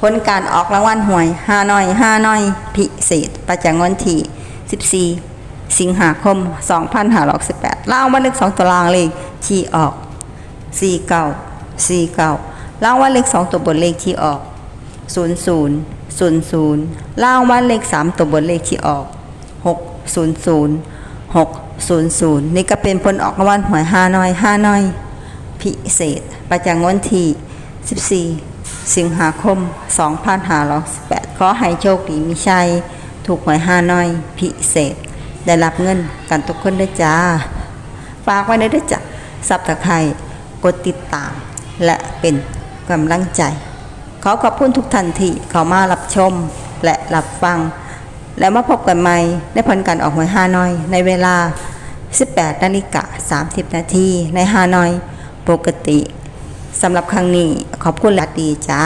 ผลการออกรางวัลหวยห้าน้อยห้าน้อยพิเศษ ประจำวันที่14 สิงหาคม 2518ล่างวันเลข2ตัวรางเลขที่ออก49 49ล่างวันเลข2ตัวบนเลขที่ออก00 00ล่างวันเลข3ตัวบนเลขที่ออก 600 600 นี่ก็เป็นผลออกรางวัลหวยห้าน้อยห้าน้อยพิเศษ ประจำวันที่14 สิงหาคม 2518 ขอให้โชคดีมีชัย ถูกหวยห้าน้อย พิเศษ ได้รับเงินกันทุกคนด้วยจ้า ฝากไว้ในด้วยจ้ะซับตะไคร่กดติดตาม และเป็นกำลังใจ ขอขอบคุณทุกท่านที่เข้ามารับชมและรับฟัง แล้วมาพบกันใหม่ในผลการออกหวยฮานอย ในเวลา 18นาฬิกา30 นาทีในฮานอย ปกติ สำหรับครั้งนี้ขอบคุณและดีจ้า